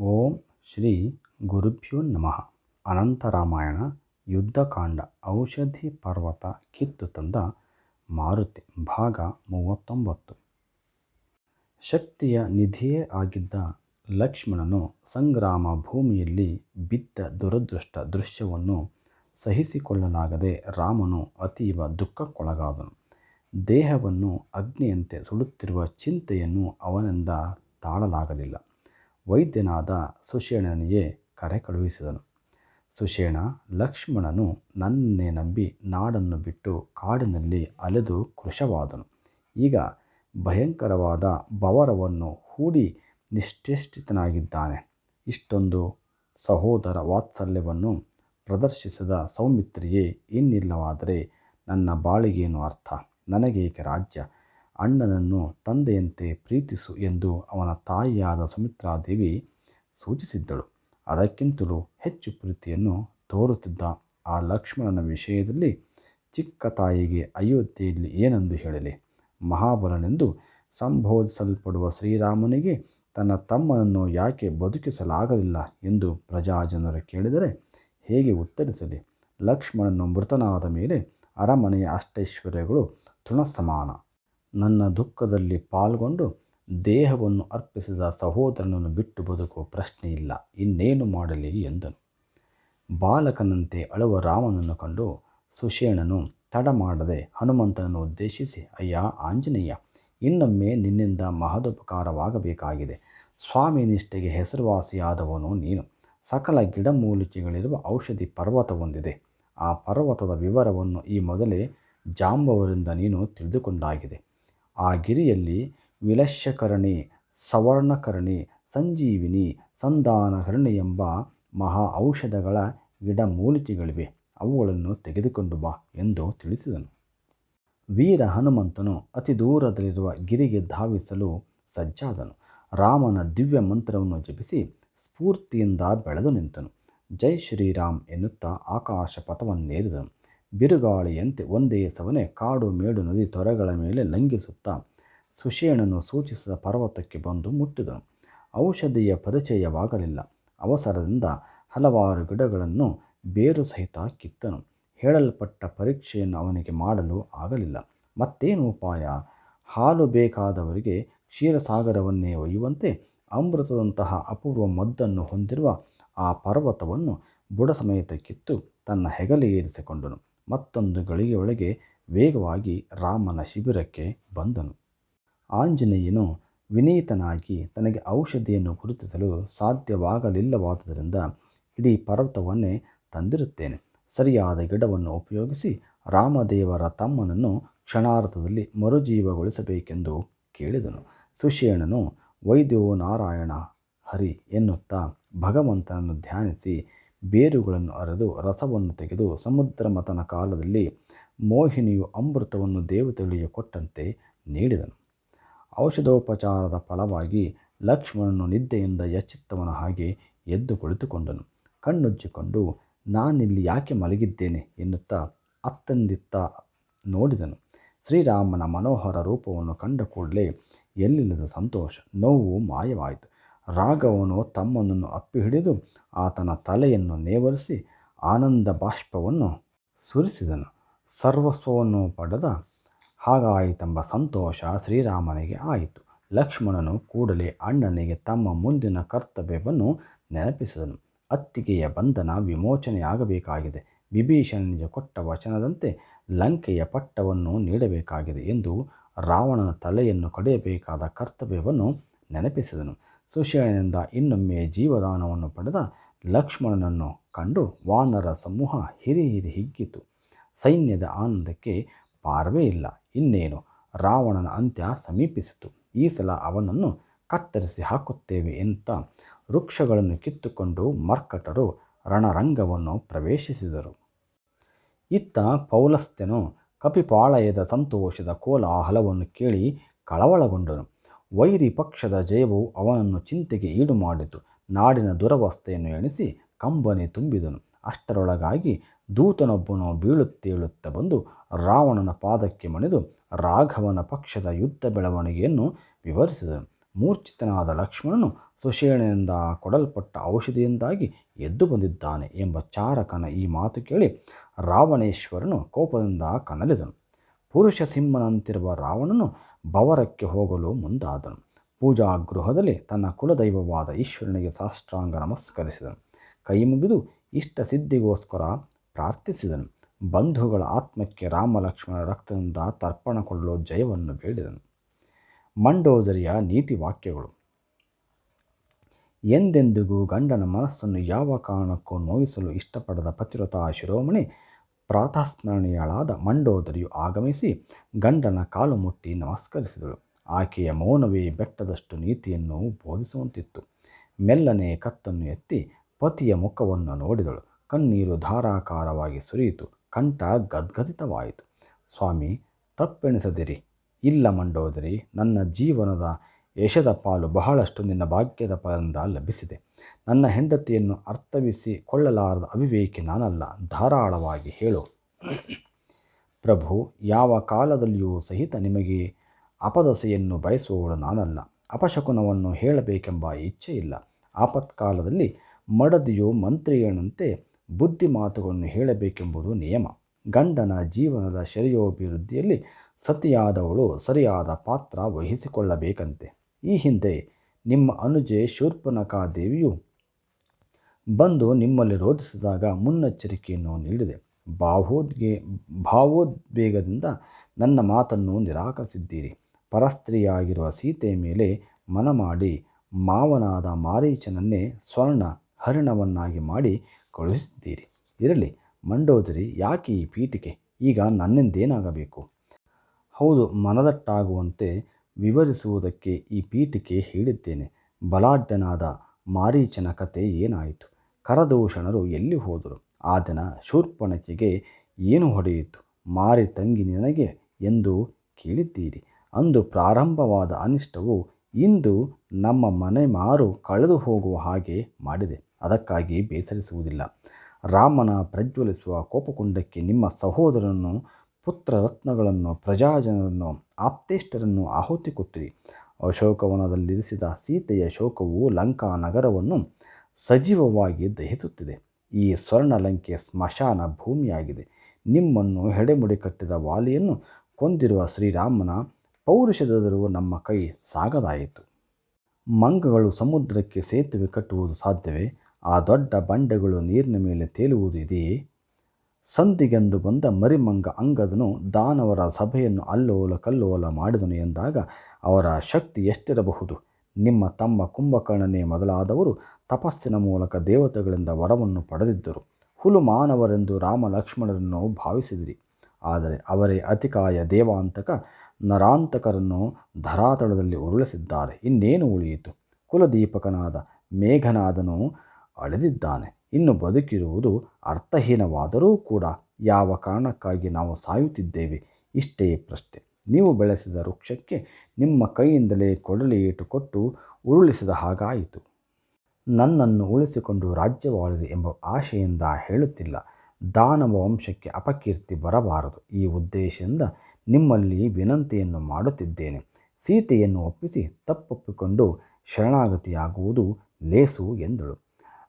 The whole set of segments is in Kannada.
ಓಂ ಶ್ರೀ ಗುರುಭ್ಯೋ ನಮಃ. ಅನಂತರಾಮಾಯಣ ಯುದ್ಧಕಾಂಡ ಔಷಧಿ ಪರ್ವತ ಕಿತ್ತು ತಂದ ಮಾರುತಿ ಭಾಗ ಮೂವತ್ತೊಂಬತ್ತು. ಶಕ್ತಿಯ ನಿಧಿಯೇ ಆಗಿದ್ದ ಲಕ್ಷ್ಮಣನು ಸಂಗ್ರಾಮ ಭೂಮಿಯಲ್ಲಿ ಬಿದ್ದ ದುರದೃಷ್ಟ ದೃಶ್ಯವನ್ನು ಸಹಿಸಿಕೊಳ್ಳಲಾಗದೆ ರಾಮನು ಅತೀವ ದುಃಖಕ್ಕೊಳಗಾದನು. ದೇಹವನ್ನು ಅಗ್ನಿಯಂತೆ ಸುಡುತ್ತಿರುವ ಚಿಂತೆಯನ್ನು ಅವನಿಂದ ತಾಳಲಾಗಲಿಲ್ಲ. ವೈದ್ಯನಾದ ಸುಷೇಣನಿಗೆ ಕರೆ ಕಳುಹಿಸಿದನು. ಸುಷೇಣ ಲಕ್ಷ್ಮಣನು ನನ್ನೇ ನಂಬಿ ನಾಡನ್ನು ಬಿಟ್ಟು ಕಾಡಿನಲ್ಲಿ ಅಲೆದು ಕೃಶವಾದನು. ಈಗ ಭಯಂಕರವಾದ ಬವರವನ್ನು ಹೂಡಿ ನಿಶ್ಚೇಷ್ಟಿತನಾಗಿದ್ದಾನೆ ಇಷ್ಟೊಂದು ಸಹೋದರ ವಾತ್ಸಲ್ಯವನ್ನು ಪ್ರದರ್ಶಿಸಿದ ಸೌಮಿತ್ರಿಯೇ ಇನ್ನಿಲ್ಲವಾದರೆ ನನ್ನ ಬಾಳಿಗೇನು ಅರ್ಥ? ನನಗೇಕೆ ರಾಜ್ಯ? ಅಣ್ಣನನ್ನು ತಂದೆಯಂತೆ ಪ್ರೀತಿಸು ಎಂದು ಅವನ ತಾಯಿಯಾದ ಸುಮಿತ್ರಾದೇವಿ ಸೂಚಿಸಿದ್ದಳು. ಅದಕ್ಕಿಂತಲೂ ಹೆಚ್ಚು ಪ್ರೀತಿಯನ್ನು ತೋರುತ್ತಿದ್ದ ಆ ಲಕ್ಷ್ಮಣನ ವಿಷಯದಲ್ಲಿ ಚಿಕ್ಕ ತಾಯಿಗೆ ಅಯೋಧ್ಯೆಯಲ್ಲಿ ಏನೆಂದು ಹೇಳಲಿ? ಮಹಾಬಲನೆಂದು ಸಂಬೋಧಿಸಲ್ಪಡುವ ಶ್ರೀರಾಮನಿಗೆ ತನ್ನ ತಮ್ಮನನ್ನು ಯಾಕೆ ಬದುಕಿಸಲಾಗಲಿಲ್ಲ ಎಂದು ಪ್ರಜಾಜನರು ಕೇಳಿದರೆ ಹೇಗೆ ಉತ್ತರಿಸಲಿ? ಲಕ್ಷ್ಮಣನು ಮೃತನಾದ ಮೇಲೆ ಅರಮನೆಯ ಅಷ್ಟೈಶ್ವರ್ಯಗಳು ತೃಣಸಮಾನ. ನನ್ನ ದುಃಖದಲ್ಲಿ ಪಾಲ್ಗೊಂಡು ದೇಹವನ್ನು ಅರ್ಪಿಸಿದ ಸಹೋದರನನ್ನು ಬಿಟ್ಟು ಬದುಕುವ ಪ್ರಶ್ನೆ ಇಲ್ಲ. ಇನ್ನೇನು ಮಾಡಲಿ ಎಂದನು. ಬಾಲಕನಂತೆ ಅಳುವ ರಾಮನನ್ನು ಕಂಡು ಸುಷೇಣನು, ತಡ ಮಾಡದೆ ಹನುಮಂತನನ್ನು ಉದ್ದೇಶಿಸಿ, ಅಯ್ಯ, ಆಂಜನೇಯ, ಇನ್ನೊಮ್ಮೆ ನಿನ್ನಿಂದ ಮಹದುಪಕಾರವಾಗಬೇಕಾಗಿದೆ. ಸ್ವಾಮಿ ನಿಷ್ಠೆಗೆ ಹೆಸರುವಾಸಿಯಾದವನು ನೀನು. ಸಕಲ ಗಿಡಮೂಲಿಕೆಗಳಿರುವ ಔಷಧಿ ಪರ್ವತ ಹೊಂದಿದೆ. ಆ ಪರ್ವತದ ವಿವರವನ್ನು ಈ ಮೊದಲೇ ಜಾಂಬವರಿಂದ ನೀನು ತಿಳಿದುಕೊಂಡಾಗಿದೆ. ಆ ಗಿರಿಯಲ್ಲಿ ವಿಲಶ್ಯಕರಣಿ ಸವರ್ಣಕರಣಿ, ಸಂಜೀವಿನಿ ಸಂಧಾನಕರಣಿ ಎಂಬ ಮಹಾ ಔಷಧಗಳ ಗಿಡಮೂಲಿಕೆಗಳಿವೆ. ಅವುಗಳನ್ನು ತೆಗೆದುಕೊಂಡು ಬಾ ಎಂದು ತಿಳಿಸಿದನು. ವೀರ ಹನುಮಂತನು ಅತಿ ದೂರದಲ್ಲಿರುವ ಗಿರಿಗೆ ಧಾವಿಸಲು ಸಜ್ಜಾದನು. ರಾಮನ ದಿವ್ಯ ಮಂತ್ರವನ್ನು ಜಪಿಸಿ ಸ್ಫೂರ್ತಿಯಿಂದ ಬೆಳೆದು ನಿಂತನು. ಜೈ ಶ್ರೀರಾಮ್ ಎನ್ನುತ್ತಾ ಆಕಾಶ ಪಥವನ್ನೇರಿದನು ಬಿರುಗಾಳಿಯಂತೆ ಒಂದೇ ಸವನೆ ಕಾಡು ಮೇಡು ನದಿ ತೊರೆಗಳ ಮೇಲೆ ಲಂಘಿಸುತ್ತಾ ಸುಷೇಣನು ಸೂಚಿಸಿದ ಪರ್ವತಕ್ಕೆ ಬಂದು ಮುಟ್ಟಿದನು. ಔಷಧಿಯ ಪರಿಚಯವಾಗಲಿಲ್ಲ. ಅವಸರದಿಂದ ಹಲವಾರು ಗಿಡಗಳನ್ನು ಬೇರು ಸಹಿತ ಕಿತ್ತನು. ಹೇಳಲ್ಪಟ್ಟ ಪರೀಕ್ಷೆಯನ್ನು ಅವನಿಗೆ ಮಾಡಲು ಆಗಲಿಲ್ಲ. ಮತ್ತೇನು ಉಪಾಯ? ಹಾಲು ಬೇಕಾದವರಿಗೆ ಕ್ಷೀರಸಾಗರವನ್ನೇ ಒಯ್ಯುವಂತೆ ಅಮೃತದಂತಹ ಅಪೂರ್ವ ಮದ್ದನ್ನು ಹೊಂದಿರುವ ಆ ಪರ್ವತವನ್ನು ಬುಡ ಸಮೇತ ಕಿತ್ತು ತನ್ನ ಹೆಗಲಿಗೇರಿಸಿಕೊಂಡನು ಮತ್ತೊಂದು ಗಳಿಗೆಯೊಳಗೆ ವೇಗವಾಗಿ ರಾಮನ ಶಿಬಿರಕ್ಕೆ ಬಂದನು. ಆಂಜನೇಯನು ವಿನೀತನಾಗಿ ತನಗೆ ಔಷಧಿಯನ್ನು ಗುರುತಿಸಲು ಸಾಧ್ಯವಾಗಲಿಲ್ಲವಾದುದರಿಂದ ಇಡೀ ಪರ್ವತವನ್ನೇ ತಂದಿರುತ್ತೇನೆ. ಸರಿಯಾದ ಗಿಡವನ್ನು ಉಪಯೋಗಿಸಿ ರಾಮದೇವರ ತಮ್ಮನನ್ನು ಕ್ಷಣಾರ್ಥದಲ್ಲಿ ಮರುಜೀವಗೊಳಿಸಬೇಕೆಂದು ಕೇಳಿದನು. ಸುಷೇಣನು ವೈದ್ಯೋ ನಾರಾಯಣ ಹರಿ ಎನ್ನುತ್ತಾ ಭಗವಂತನನ್ನು ಧ್ಯಾನಿಸಿ ಬೇರುಗಳನ್ನು ಅರೆದು ರಸವನ್ನು ತೆಗೆದು ಸಮುದ್ರ ಮತನ ಕಾಲದಲ್ಲಿ ಮೋಹಿನಿಯು ಅಮೃತವನ್ನು ದೇವತೆಗಳಿಗೆ ಕೊಟ್ಟಂತೆ ನೀಡಿದನು. ಔಷಧೋಪಚಾರದ ಫಲವಾಗಿ ಲಕ್ಷ್ಮಣನು ನಿದ್ದೆಯಿಂದ ಎಚ್ಚೆತ್ತವನ ಹಾಗೆ ಎದ್ದು ಕುಳಿತುಕೊಂಡನು. ಕಣ್ಣುಜ್ಜಿಕೊಂಡು ನಾನಿಲ್ಲಿ ಯಾಕೆ ಮಲಗಿದ್ದೇನೆ ಎನ್ನುತ್ತಾ ಅತ್ತಂದಿತ್ತ ನೋಡಿದನು. ಶ್ರೀರಾಮನ ಮನೋಹರ ರೂಪವನ್ನು ಕಂಡ ಕೂಡಲೇ ಎಲ್ಲಿಲ್ಲದ ಸಂತೋಷ, ನೋವು ಮಾಯವಾಯಿತು. ರಾಘವನು ತಮ್ಮನನ್ನು ಅಪ್ಪಿಹಿಡಿದು ಆತನ ತಲೆಯನ್ನು ನೇವರಿಸಿ ಆನಂದ ಬಾಷ್ಪವನ್ನು ಸುರಿಸಿದನು. ಸರ್ವಸ್ವವನ್ನು ಪಡೆದ ಹಾಗಾಯಿತೆಂಬ ಸಂತೋಷ ಶ್ರೀರಾಮನಿಗೆ ಆಯಿತು. ಲಕ್ಷ್ಮಣನು ಕೂಡಲೇ ಅಣ್ಣನಿಗೆ ತಮ್ಮ ಮುಂದಿನ ಕರ್ತವ್ಯವನ್ನು ನೆನಪಿಸಿದನು. ಅತ್ತಿಗೆಯ ಬಂಧನ ವಿಮೋಚನೆಯಾಗಬೇಕಾಗಿದೆ. ವಿಭೀಷಣನಿಗೆ ಕೊಟ್ಟ ವಚನದಂತೆ ಲಂಕೆಯ ಪಟ್ಟವನ್ನು ನೀಡಬೇಕಾಗಿದೆ ಎಂದು ರಾವಣನ ತಲೆಯನ್ನು ಕಡಿಯಬೇಕಾದ ಕರ್ತವ್ಯವನ್ನು ನೆನಪಿಸಿದನು. ಸುಷೇಣನಿಂದ ಇನ್ನೊಮ್ಮೆ ಜೀವದಾನವನ್ನು ಪಡೆದ ಲಕ್ಷ್ಮಣನನ್ನು ಕಂಡು ವಾನರ ಸಮೂಹ ಹಿರಿ ಹಿರಿ ಹಿಗ್ಗಿತು. ಸೈನ್ಯದ ಆನಂದಕ್ಕೆ ಪಾರವೇ ಇಲ್ಲ. ಇನ್ನೇನು? ರಾವಣನ ಅಂತ್ಯ ಸಮೀಪಿಸಿತು. ಈ ಸಲ ಅವನನ್ನು ಕತ್ತರಿಸಿ ಹಾಕುತ್ತೇವೆ ಅಂತ ವೃಕ್ಷಗಳನ್ನು ಕಿತ್ತುಕೊಂಡು ಮರ್ಕಟರು ರಣರಂಗವನ್ನು ಪ್ರವೇಶಿಸಿದರು. ಇತ್ತ ಪೌಲಸ್ತ್ಯನು ಕಪಿಪಾಳಯದ ಸಂತೋಷದ ಕೋಲಾಹಲವನ್ನು ಕೇಳಿ ಕಳವಳಗೊಂಡನು. ವೈರಿ ಪಕ್ಷದ ಜಯವು ಅವನನ್ನು ಚಿಂತೆಗೆ ಈಡು ಮಾಡಿತು. ನಾಡಿನ ದುರವಸ್ಥೆಯನ್ನು ಎಣಿಸಿ ಕಂಬನಿ ತುಂಬಿದನು. ಅಷ್ಟರೊಳಗಾಗಿ ದೂತನೊಬ್ಬನು ಬೀಳುತ್ತೇಳುತ್ತ ಬಂದು ರಾವಣನ ಪಾದಕ್ಕೆ ಮಣಿದು ರಾಘವನ ಪಕ್ಷದ ಯುದ್ಧ ಬೆಳವಣಿಗೆಯನ್ನು ವಿವರಿಸಿದನು. ಮೂರ್ಛಿತನಾದ ಲಕ್ಷ್ಮಣನು ಸುಷೇಣೆಯಿಂದ ಕೊಡಲ್ಪಟ್ಟ ಔಷಧಿಯಿಂದಾಗಿ ಎದ್ದು ಬಂದಿದ್ದಾನೆ ಎಂಬ ಚಾರಕನ ಈ ಮಾತು ಕೇಳಿ ರಾವಣೇಶ್ವರನು ಕೋಪದಿಂದ ಕನಲಿದನು. ಪುರುಷ ಸಿಂಹನಂತಿರುವ ರಾವಣನು ಭವರಕ್ಕೆ ಹೋಗಲು ಮುಂದಾದನು. ಪೂಜಾ ಗೃಹದಲ್ಲಿ ತನ್ನ ಕುಲದೈವವಾದ ಈಶ್ವರನಿಗೆ ಸಾಷ್ಟಾಂಗ ನಮಸ್ಕರಿಸಿದನು. ಕೈ ಮುಗಿದು ಇಷ್ಟ ಸಿದ್ಧಿಗೋಸ್ಕರ ಪ್ರಾರ್ಥಿಸಿದನು. ಬಂಧುಗಳ ಆತ್ಮಕ್ಕೆ ರಾಮಲಕ್ಷ್ಮಣ ರಕ್ತದಿಂದ ತರ್ಪಣ ಕೊಡಲು ಜಯವನ್ನು ಬೇಡಿದನು. ಮಂಡೋದರಿಯ ನೀತಿ ವಾಕ್ಯಗಳು. ಎಂದೆಂದಿಗೂ ಗಂಡನ ಮನಸ್ಸನ್ನು ಯಾವ ಕಾರಣಕ್ಕೂ ನೋಯಿಸಲು ಇಷ್ಟಪಡದ ಪತಿರತಾ ಶಿರೋಮಣಿ ಪ್ರಾತಃಸ್ಮರಣೀಯಳಾದ ಮಂಡೋದರಿಯು ಆಗಮಿಸಿ ಗಂಡನ ಕಾಲು ಮುಟ್ಟಿ ನಮಸ್ಕರಿಸಿದಳು. ಆಕೆಯ ಮೌನವೇ ಬೆಟ್ಟದಷ್ಟು ನೀತಿಯನ್ನು ಬೋಧಿಸುವಂತಿತ್ತು. ಮೆಲ್ಲನೆ ಕತ್ತನ್ನು ಎತ್ತಿ ಪತಿಯ ಮುಖವನ್ನು ನೋಡಿದಳು. ಕಣ್ಣೀರು ಧಾರಾಕಾರವಾಗಿ ಸುರಿಯಿತು. ಕಂಠ ಗದ್ಗದಿತವಾಯಿತು. ಸ್ವಾಮಿ, ತಪ್ಪೆಣಿಸದಿರಿ. ಇಲ್ಲ ಮಂಡೋದರಿ, ನನ್ನ ಜೀವನದ ಯಶದ ಪಾಲು ಬಹಳಷ್ಟು ನಿನ್ನ ಭಾಗ್ಯದ ಫಲದಿಂದ ಲಭಿಸಿದೆ. ನನ್ನ ಹೆಂಡತಿಯನ್ನು ಅರ್ಥವಿಸಿ ಕೊಳ್ಳಲಾರದ ಅವಿವೇಕಿ ನಾನಲ್ಲ, ಧಾರಾಳವಾಗಿ ಹೇಳು. ಪ್ರಭು, ಯಾವ ಕಾಲದಲ್ಲಿಯೂ ಸಹಿತ ನಿಮಗೆ ಅಪದಸೆಯನ್ನು ಬಯಸುವವಳು ನಾನಲ್ಲ. ಅಪಶಕುನವನ್ನು ಹೇಳಬೇಕೆಂಬ ಇಚ್ಛೆ ಇಲ್ಲ ಆಪತ್ಕಾಲದಲ್ಲಿ ಮಡದಿಯು ಮಂತ್ರಿಯನಂತೆ ಬುದ್ಧಿ ಮಾತುಗಳನ್ನು ಹೇಳಬೇಕೆಂಬುದು ನಿಯಮ. ಗಂಡನ ಜೀವನದ ಶರೀರೋಭಿವೃದ್ಧಿಯಲ್ಲಿ ಸತಿಯಾದವಳು ಸರಿಯಾದ ಪಾತ್ರ ವಹಿಸಿಕೊಳ್ಳಬೇಕಂತೆ. ಈ ಹಿಂದೆ ನಿಮ್ಮ ಅನುಜೆ ಶೂರ್ಪನಖಾ ದೇವಿಯು ಬಂದು ನಿಮ್ಮಲ್ಲಿ ರೋಧಿಸಿದಾಗ ಮುನ್ನೆಚ್ಚರಿಕೆಯನ್ನು ನೀಡಿದೆ. ಭಾವೋದ್ಗೆ ಭಾವೋದ್ವೇಗದಿಂದ ನನ್ನ ಮಾತನ್ನು ನಿರಾಕರಿಸಿದ್ದೀರಿ. ಪರಸ್ತ್ರೀಯಾಗಿರುವ ಸೀತೆಯ ಮೇಲೆ ಮನ ಮಾಡಿ ಮಾವನಾದ ಮಾರೀಚನನ್ನೇ ಸ್ವರ್ಣ ಹರಿಣವನ್ನಾಗಿ ಮಾಡಿ ಕಳುಹಿಸಿದ್ದೀರಿ. ಇರಲಿ, ಮಂಡೋದರಿ, ಯಾಕೆ ಈ ಪೀಠಿಕೆ? ಈಗ ನನ್ನಿಂದೇನಾಗಬೇಕು? ಹೌದು, ಮನದಟ್ಟಾಗುವಂತೆ ವಿವರಿಸುವುದಕ್ಕೆ ಈ ಪೀಠಿಕೆ ಹೇಳಿದ್ದೇನೆ. ಬಲಾಢ್ಯನಾದ ಮಾರೀಚನ ಕತೆ ಏನಾಯಿತು? ಕರದೂಷಣರು ಎಲ್ಲಿ ಹೋದರು? ಆ ದಿನ ಶೂರ್ಪಣಕಿಗೆ ಏನು ಹೊಡೆಯಿತು? ಮಾರಿ ತಂಗಿ ನಿನಗೆ ಎಂದು ಕೇಳಿದ್ದೀರಿ. ಅಂದು ಪ್ರಾರಂಭವಾದ ಅನಿಷ್ಟವು ಇಂದು ನಮ್ಮ ಮನೆ ಮಾರು ಕಳೆದು ಹೋಗುವ ಹಾಗೆ ಮಾಡಿದೆ. ಅದಕ್ಕಾಗಿ ಬೇಸರಿಸುವುದಿಲ್ಲ. ರಾಮನ ಪ್ರಜ್ವಲಿಸುವ ಕೋಪಕುಂಡಕ್ಕೆ ನಿಮ್ಮ ಸಹೋದರನನ್ನು, ಪುತ್ರರತ್ನಗಳನ್ನು, ಪ್ರಜಾಜನರನ್ನು ಆಪ್ತೇಷ್ಟರನ್ನು ಆಹುತಿ ಕೊಟ್ಟಿರಿ. ಅಶೋಕವನದಲ್ಲಿರಿಸಿದ ಸೀತೆಯ ಶೋಕವು ಲಂಕಾ ನಗರವನ್ನು ಸಜೀವವಾಗಿ ದಹಿಸುತ್ತಿದೆ. ಈ ಸ್ವರ್ಣಲಂಕೆ ಸ್ಮಶಾನ ಭೂಮಿಯಾಗಿದೆ. ನಿಮ್ಮನ್ನು ಹೆಡೆಮುಡಿ ಕಟ್ಟಿದ ವಾಲಿಯನ್ನು ಕೊಂದಿರುವ ಶ್ರೀರಾಮನ ಪೌರುಷದರು ನಮ್ಮ ಕೈ ಸಾಗದಾಯಿತು. ಮಂಗಗಳು ಸಮುದ್ರಕ್ಕೆ ಸೇತುವೆ ಕಟ್ಟುವುದು ಸಾಧ್ಯವೇ? ಆ ದೊಡ್ಡ ಬಂಡೆಗಳು ನೀರಿನ ಮೇಲೆ ತೇಲುವುದು ಇದೆಯೇ? ಸಂಧಿಗೆಂದು ಬಂದ ಮರಿಮಂಗ ಅಂಗದನು ದಾನವರ ಸಭೆಯನ್ನು ಅಲ್ಲೋಲ ಕಲ್ಲೋಲ ಮಾಡಿದನು ಎಂದಾಗ ಅವರ ಶಕ್ತಿ ಎಷ್ಟಿರಬಹುದು? ನಿಮ್ಮ ತಮ್ಮ ಕುಂಭಕರ್ಣನೇ ಮೊದಲಾದವರು ತಪಸ್ಸಿನ ಮೂಲಕ ದೇವತೆಗಳಿಂದ ವರವನ್ನು ಪಡೆದಿದ್ದರು. ಹುಲು ಮಾನವರೆಂದು ರಾಮ ಲಕ್ಷ್ಮಣರನ್ನು ಭಾವಿಸಿದಿರಿ. ಆದರೆ ಅವರೇ ಅತಿಕಾಯ ದೇವಾಂತಕ ನರಾಂತಕರನ್ನು ಧರಾತಳದಲ್ಲಿ ಉರುಳಿಸಿದ್ದಾರೆ. ಇನ್ನೇನು ಉಳಿಯಿತು? ಕುಲದೀಪಕನಾದ ಮೇಘನಾದನು ಅಳೆದಿದ್ದಾನೆ. ಇನ್ನು ಬದುಕಿರುವುದು ಅರ್ಥಹೀನವಾದರೂ ಕೂಡ ಯಾವ ಕಾರಣಕ್ಕಾಗಿ ನಾವು ಸಾಯುತ್ತಿದ್ದೇವೆ ಇಷ್ಟೇ ಪ್ರಶ್ನೆ. ನೀವು ಬೆಳೆಸಿದ ವೃಕ್ಷಕ್ಕೆ ನಿಮ್ಮ ಕೈಯಿಂದಲೇ ಕೊಡಲಿ ಏಟು ಕೊಟ್ಟು ಉರುಳಿಸಿದ ಹಾಗಾಯಿತು. ನನ್ನನ್ನು ಉಳಿಸಿಕೊಂಡು ರಾಜ್ಯವಾಳಿದೆ ಎಂಬ ಆಶೆಯಿಂದ ಹೇಳುತ್ತಿಲ್ಲ. ದಾನವ ವಂಶಕ್ಕೆ ಅಪಕೀರ್ತಿ ಬರಬಾರದು. ಈ ಉದ್ದೇಶದಿಂದ ನಿಮ್ಮಲ್ಲಿ ವಿನಂತಿಯನ್ನು ಮಾಡುತ್ತಿದ್ದೇನೆ. ಸೀತೆಯನ್ನು ಒಪ್ಪಿಸಿ ತಪ್ಪೊಪ್ಪಿಕೊಂಡು ಶರಣಾಗತಿಯಾಗುವುದು ಲೇಸು ಎಂದಳು.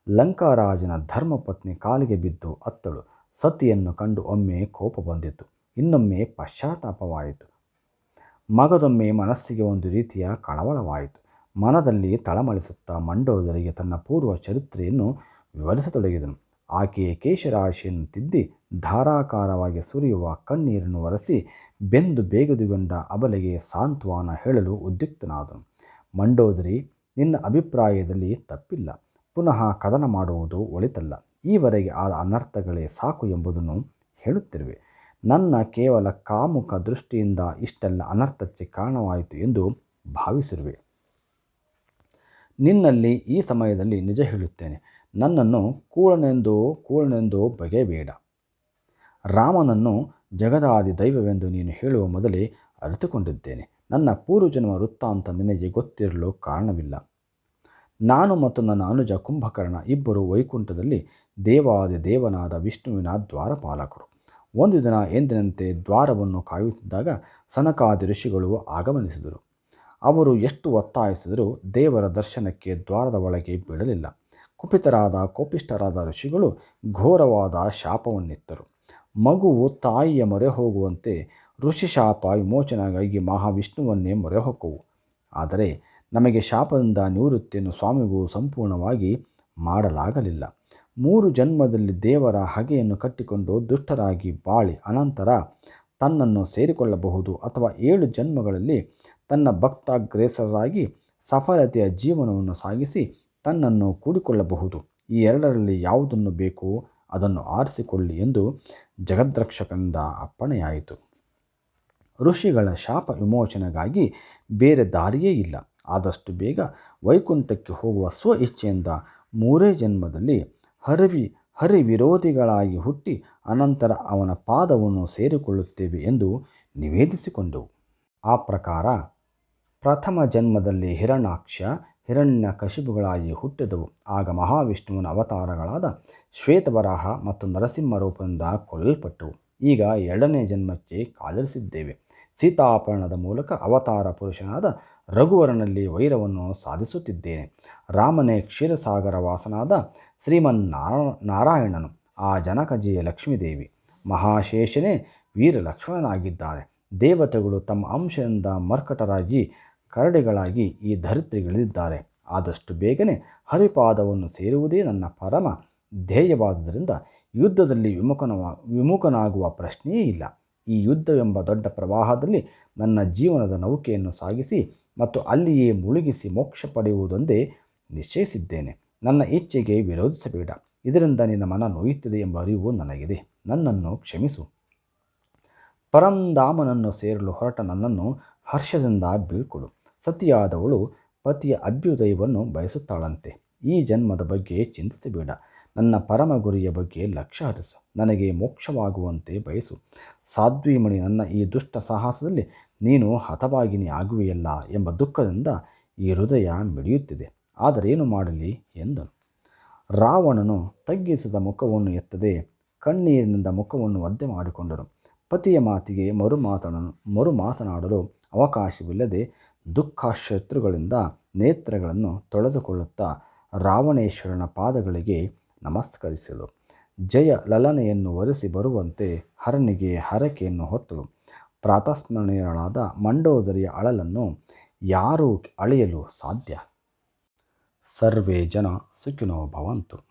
ಲಂಕಾರಾಜನ ಧರ್ಮಪತ್ನಿ ಕಾಲಿಗೆ ಬಿದ್ದು ಅತ್ತಳು. ಸತಿಯನ್ನು ಕಂಡು ಒಮ್ಮೆ ಕೋಪ ಬಂದಿತು ಇನ್ನೊಮ್ಮೆ ಪಶ್ಚಾತ್ತಾಪವಾಯಿತು. ಮಗದೊಮ್ಮೆ ಮನಸ್ಸಿಗೆ ಒಂದು ರೀತಿಯ ಕಳವಳವಾಯಿತು. ಮನದಲ್ಲಿ ತಳಮಳಿಸುತ್ತಾ ಮಂಡೋದರಿಗೆ ತನ್ನ ಪೂರ್ವ ಚರಿತ್ರೆಯನ್ನು ವಿವರಿಸತೊಡಗಿದನು. ಆಕೆಯ ಕೇಶರಾಶಿಯನ್ನು ತಿದ್ದಿ ಧಾರಾಕಾರವಾಗಿ ಸುರಿಯುವ ಕಣ್ಣೀರನ್ನು ಒರೆಸಿ ಬೆಂದು ಬೇಗದುಗೊಂಡ ಅಬಲೆಗೆ ಸಾಂತ್ವನ ಹೇಳಲು ಉದ್ಯುಕ್ತನಾದನು. ಮಂಡೋದರಿ, ನಿನ್ನ ಅಭಿಪ್ರಾಯದಲ್ಲಿ ತಪ್ಪಿಲ್ಲ. ಪುನಃ ಕದನ ಮಾಡುವುದು ಒಳಿತಲ್ಲ. ಈವರೆಗೆ ಆದ ಅನರ್ಥಗಳೇ ಸಾಕು ಎಂಬುದನ್ನು ಹೇಳುತ್ತಿರುವೆ. ನನ್ನ ಕೇವಲ ಕಾಮುಕ ದೃಷ್ಟಿಯಿಂದ ಇಷ್ಟೆಲ್ಲ ಅನರ್ಥಕ್ಕೆ ಕಾರಣವಾಯಿತು ಎಂದು ಭಾವಿಸಿರುವೆ. ನಿನ್ನಲ್ಲಿ ಈ ಸಮಯದಲ್ಲಿ ನಿಜ ಹೇಳುತ್ತೇನೆ. ನನ್ನನ್ನು ಕೂಳನೆಂದೋ ಕೂಳನೆಂದೋ ಬಗೆಯಬೇಡ ರಾಮನನ್ನು ಜಗದಾದಿ ದೈವವೆಂದು ನೀನು ಹೇಳುವ ಮೊದಲೇ ಅರಿತುಕೊಂಡಿದ್ದೇನೆ. ನನ್ನ ಪೂರ್ವಜನ್ಮ ವೃತ್ತಾಂತ ನಿನಗೆ ಗೊತ್ತಿರಲು ಕಾರಣವಿಲ್ಲ. ನಾನು ಮತ್ತು ನನ್ನ ಅನುಜ ಕುಂಭಕರ್ಣ ಇಬ್ಬರು ವೈಕುಂಠದಲ್ಲಿ ದೇವಾದಿ ದೇವನಾದ ವಿಷ್ಣುವಿನ ದ್ವಾರಪಾಲಕರು. ಒಂದು ದಿನ ಎಂದಿನಂತೆ ದ್ವಾರವನ್ನು ಕಾಯುತ್ತಿದ್ದಾಗ ಸನಕಾದಿ ಋಷಿಗಳು ಆಗಮನಿಸಿದರು. ಅವರು ಎಷ್ಟು ಒತ್ತಾಯಿಸಿದರೂ ದೇವರ ದರ್ಶನಕ್ಕೆ ದ್ವಾರದ ಒಳಗೆ ಬಿಡಲಿಲ್ಲ. ಕುಪಿತರಾದ ಕೋಪಿಷ್ಠರಾದ ಋಷಿಗಳು ಘೋರವಾದ ಶಾಪವನ್ನಿತ್ತರು. ಮಗುವು ತಾಯಿಯ ಮೊರೆ ಹೋಗುವಂತೆ ಋಷಿ ಶಾಪ ವಿಮೋಚನೆಗಾಗಿ ಮಹಾವಿಷ್ಣುವನ್ನೇ ಮೊರೆ ಹೊಕ್ಕುವು ಆದರೆ ನಮಗೆ ಶಾಪದಿಂದ ನಿವೃತ್ತಿಯನ್ನು ಸ್ವಾಮಿಗೂ ಸಂಪೂರ್ಣವಾಗಿ ಮಾಡಲಾಗಲಿಲ್ಲ. ಮೂರು ಜನ್ಮದಲ್ಲಿ ದೇವರ ಹಗೆಯನ್ನು ಕಟ್ಟಿಕೊಂಡು ದುಷ್ಟರಾಗಿ ಬಾಳಿ ಅನಂತರ ತನ್ನನ್ನು ಸೇರಿಕೊಳ್ಳಬಹುದು ಅಥವಾ ಏಳು ಜನ್ಮಗಳಲ್ಲಿ ತನ್ನ ಭಕ್ತಾಗ್ರೇಸರಾಗಿ ಸಫಲತೆಯ ಜೀವನವನ್ನು ಸಾಗಿಸಿ ತನ್ನನ್ನು ಕೂಡಿಕೊಳ್ಳಬಹುದು. ಈ ಎರಡರಲ್ಲಿ ಯಾವುದನ್ನು ಬೇಕೋ ಅದನ್ನು ಆರಿಸಿಕೊಳ್ಳಿ ಎಂದು ಜಗದ್ರಕ್ಷಕನಿಂದ ಅಪ್ಪಣೆಯಾಯಿತು. ಋಷಿಗಳ ಶಾಪ ವಿಮೋಚನೆಗಾಗಿ ಬೇರೆ ದಾರಿಯೇ ಇಲ್ಲ. ಆದಷ್ಟು ಬೇಗ ವೈಕುಂಠಕ್ಕೆ ಹೋಗುವ ಸ್ವ ಇಚ್ಛೆಯಿಂದ ಮೂರೇ ಜನ್ಮದಲ್ಲಿ ಹರಿವಿ ಹರಿ ವಿರೋಧಿಗಳಾಗಿ ಹುಟ್ಟಿ ಅನಂತರ ಅವನ ಪಾದವನ್ನು ಸೇರಿಕೊಳ್ಳುತ್ತೇವೆ ಎಂದು ನಿವೇದಿಸಿಕೊಂಡವು. ಆ ಪ್ರಕಾರ ಪ್ರಥಮ ಜನ್ಮದಲ್ಲಿ ಹಿರಣಾಕ್ಷ, ಹಿರಣ್ಯ ಕಶಿಬುಗಳಾಗಿ ಹುಟ್ಟಿದವು. ಆಗ ಮಹಾವಿಷ್ಣುವಿನ ಅವತಾರಗಳಾದ ಶ್ವೇತವರಾಹ ಮತ್ತು ನರಸಿಂಹ ರೂಪದಿಂದ ಕೊಲ್ಲಲ್ಪಟ್ಟವು. ಈಗ ಎರಡನೇ ಜನ್ಮಕ್ಕೆ ಕಾಲಿರಿಸಿದ್ದೇವೆ ಸೀತಾಪರಣದ ಮೂಲಕ ಅವತಾರ ಪುರುಷನಾದ ರಘುವರನಲ್ಲಿ ವೈರವನ್ನು ಸಾಧಿಸುತ್ತಿದ್ದೇನೆ. ರಾಮನೇ ಕ್ಷೀರಸಾಗರ ವಾಸನಾದ ಶ್ರೀಮನ್ ನಾರಾಯಣನು ಆ ಜನಕಜಿಯ ಲಕ್ಷ್ಮೀದೇವಿ. ಮಹಾಶೇಷನೇ ವೀರಲಕ್ಷ್ಮಣನಾಗಿದ್ದಾರೆ ದೇವತೆಗಳು ತಮ್ಮ ಅಂಶದಿಂದ ಮರ್ಕಟರಾಗಿ ಕರಡಿಗಳಾಗಿ ಈ ಧರಿತ್ರಿಗಿಳಿದಿದ್ದಾರೆ ಆದಷ್ಟು ಬೇಗನೆ ಹರಿಪಾದವನ್ನು ಸೇರುವುದೇ ನನ್ನ ಪರಮ ಧ್ಯೇಯವಾದುದರಿಂದ ಯುದ್ಧದಲ್ಲಿ ವಿಮುಖನ ವಿಮುಖನಾಗುವ ಪ್ರಶ್ನೆಯೇ ಇಲ್ಲ. ಈ ಯುದ್ಧವೆಂಬ ದೊಡ್ಡ ಪ್ರವಾಹದಲ್ಲಿ ನನ್ನ ಜೀವನದ ನೌಕೆಯನ್ನು ಸಾಗಿಸಿ ಮತ್ತು ಅಲ್ಲಿಯೇ ಮುಳುಗಿಸಿ ಮೋಕ್ಷ ಪಡೆಯುವುದೊಂದೇ ನಿಶ್ಚಯಿಸಿದ್ದೇನೆ. ನನ್ನ ಇಚ್ಛೆಗೆ ವಿರೋಧಿಸಬೇಡ. ಇದರಿಂದ ನಿನ್ನ ಮನ ನೋಯುತ್ತದೆ ಎಂಬ ಅರಿವು ನನಗಿದೆ. ನನ್ನನ್ನು ಕ್ಷಮಿಸು. ಪರಂಧಾಮನನ್ನು ಸೇರಲು ಹೊರಟ ನನ್ನನ್ನು ಹರ್ಷದಿಂದ ಬೀಳ್ಕೊಡು. ಸತಿಯಾದವಳು ಪತಿಯ ಅಭ್ಯುದಯವನ್ನು ಬಯಸುತ್ತಾಳಂತೆ. ಈ ಜನ್ಮದ ಬಗ್ಗೆ ಚಿಂತಿಸಬೇಡ. ನನ್ನ ಪರಮ ಗುರಿಯ ಬಗ್ಗೆ ಲಕ್ಷ್ಯ ಹರಿಸು. ನನಗೆ ಮೋಕ್ಷವಾಗುವಂತೆ ಬಯಸು. ಸಾಧ್ವಿಮಣಿ ನನ್ನ ಈ ದುಷ್ಟ ಸಾಹಸದಲ್ಲಿ ನೀನು ಹತವಾಗಿನಿ ಆಗುವೆಯಲ್ಲ ಎಂಬ ದುಃಖದಿಂದ ಈ ಹೃದಯ ಮಿಡಿಯುತ್ತಿದೆ. ಆದರೇನು ಮಾಡಲಿ ಎಂದನು. ರಾವಣನು ತಗ್ಗಿಸಿದ ಮುಖವನ್ನು ಎತ್ತದೆ, ಕಣ್ಣೀರಿನಿಂದ ಮುಖವನ್ನು ಒದ್ದೆ ಮಾಡಿಕೊಂಡನು. ಪತಿಯ ಮಾತಿಗೆ ಮರು ಮಾತನ ಮರು ಮಾತನಾಡಲು ಅವಕಾಶವಿಲ್ಲದೆ ದುಃಖ ಶತ್ರುಗಳಿಂದ ನೇತ್ರಗಳನ್ನು ತೊಳೆದುಕೊಳ್ಳುತ್ತಾ ರಾವಣೇಶ್ವರನ ಪಾದಗಳಿಗೆ ನಮಸ್ಕರಿಸಲು ಜಯ ಲಲನೆಯನ್ನು ಒರೆಸಿ ಬರುವಂತೆ ಹರನಿಗೆ ಹರಕೆಯನ್ನು ಹೊತ್ತಳು. ಪ್ರಾತಸ್ಮರಣೀಯಳಾದ ಮಂಡೋದರಿಯ ಅಳಲನ್ನು ಯಾರೂ ಅಳೆಯಲು ಸಾಧ್ಯ? ಸರ್ವೇ ಜನ ಸುಖಿನೋ ಭವಂತು.